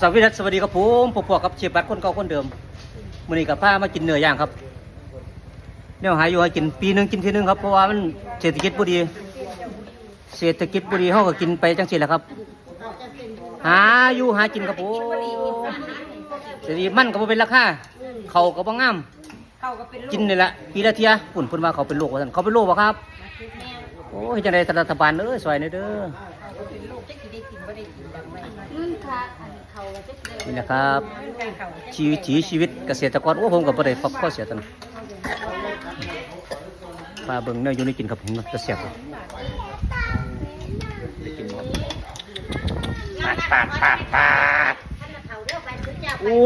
สวัสดีครับสวัสดีครับผมพบๆกับเชฟบัตคนเก่าคนเดิมมื้อนี้กับป้ามากินเนื้อย่างครับแนวหาอยู่ให้กินปีหนึงกินทีหนึงครับเพราะว่ามันเศรษฐกิจบ่ดี เศรษฐกิจบ่ดีเฮาก็กินไปจังซี่แหละครับ หาอยู่หากินครับผมเศรษฐกิจมันก็บ่เป็นราคาเขาวก็บ่งามเขาก็เป็นลูกกินนี่แหละปีละเที่ยปุ่นเพิ่นว่าเขาเป็นโรคว่าซั่นเขาเป็นโรคบ่ครับ โอ้ยจังได๋รัฐบาลเอ้ยช่วยหน่อยเด้อเป็นลูกจะกินได้กินไม่ได้กินแบบไหนนุ่นค่ะอันเขาก็จะเดินนี่นะครับชีวิตชีวิตเกษตรกรโอ้ผมก็บ่ได้พักข้อเสียตันปลาเบิ่งเนื้ออยู่ในกินครับผมจะเสียบปาดปาดปาดปาดโอ้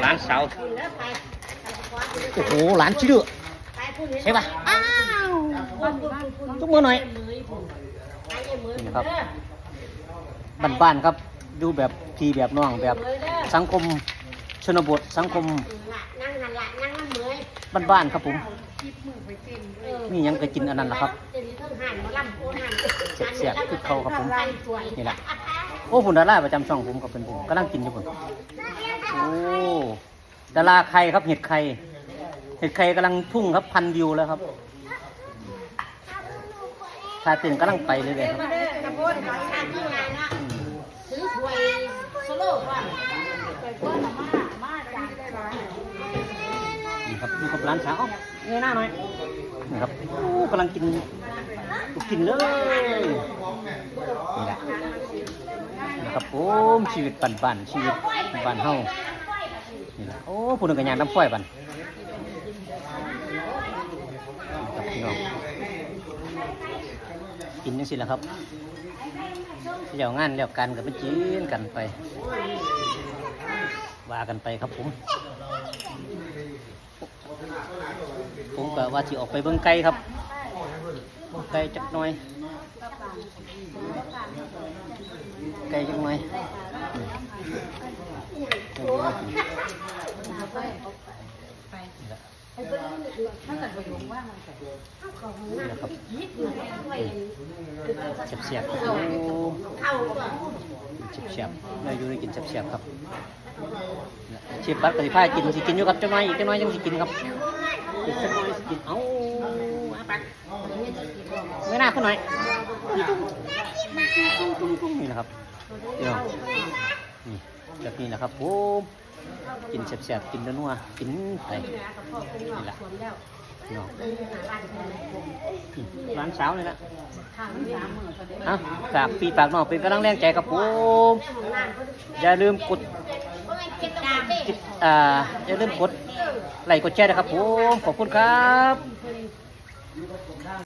หลานสาวโอ้โหหลานชื่อใช่ปะอ้าว จุกมือหน่อยนี่ครับบ้านๆครับดูแบบพี่แบบน้องแบบสังคมชนบทสังคมนั่งหันบ้านๆครับผมนี่ยังก็กินอันนั้นละครับจะมีทั้งหันมาลำโอนหันเสียบๆคือเขาครับผมนี่แหละโอ้คุณดาราประจำช่องผมกับเป็นผมกำลังกินอยู่ผมโอ้ดาราไข่ครับเห็ดไข่เห็ดไข่กำลังพุ่งครับพันวิวแล้วครับ ชาตินกำลังไปเลยเลยครับมาเด้อกระโปรงของชาติที่งานนะถือถ้วยโซโล่ก่อนนี่ครับนี่ครับร้านสาวเงยหน้าหน่อยนี่ครับโอ้กำลังกินกินเลยนี่แหละนะครับผมชีวิตปันๆชีวิตบ้านเฮานี่แหละโอ้ผู้หนึงกันยานน้ำฝ้อยบันนี่ครับพี่น้อง กินจังสิแหละครับเดี๋ยวงานเดี๋ยวกันกับเป็นจีนกันไปว่ากันไปครับผมผมก็ว่าสิออกไปเบิ่งไก่ครับไก่จักหน่อยไก่จักหน่อย อืมนี่แหละถ้าเกิดไปยุ่งว่ามันจะนี่แหละครับเสียบๆครับโอ้เข้าตัวเสียบๆเนื้ออยู่ในกินเสียบครับเชฟบัตรกะสิพากินสิกินอยู่ครับจักหน่อยอีกจักหน่อยยังสิกินครับกจักหน่อยสิกินเอ้าไม่น่าขึ้นหน่อยนี่นะครับนี่เนาะนี่แบบนี้นะครับผม กินเสียบๆกินนัวๆกินไปนี่แหละนาะอืมร้านสาวเลยนะอะฝากปีฝากน้องเป็นกำลังแรงใจกับผมอย่าลืมกดติดอ่าอย่าลืมกดไลค์กดแชร์นะครับผมขอบคุณครับ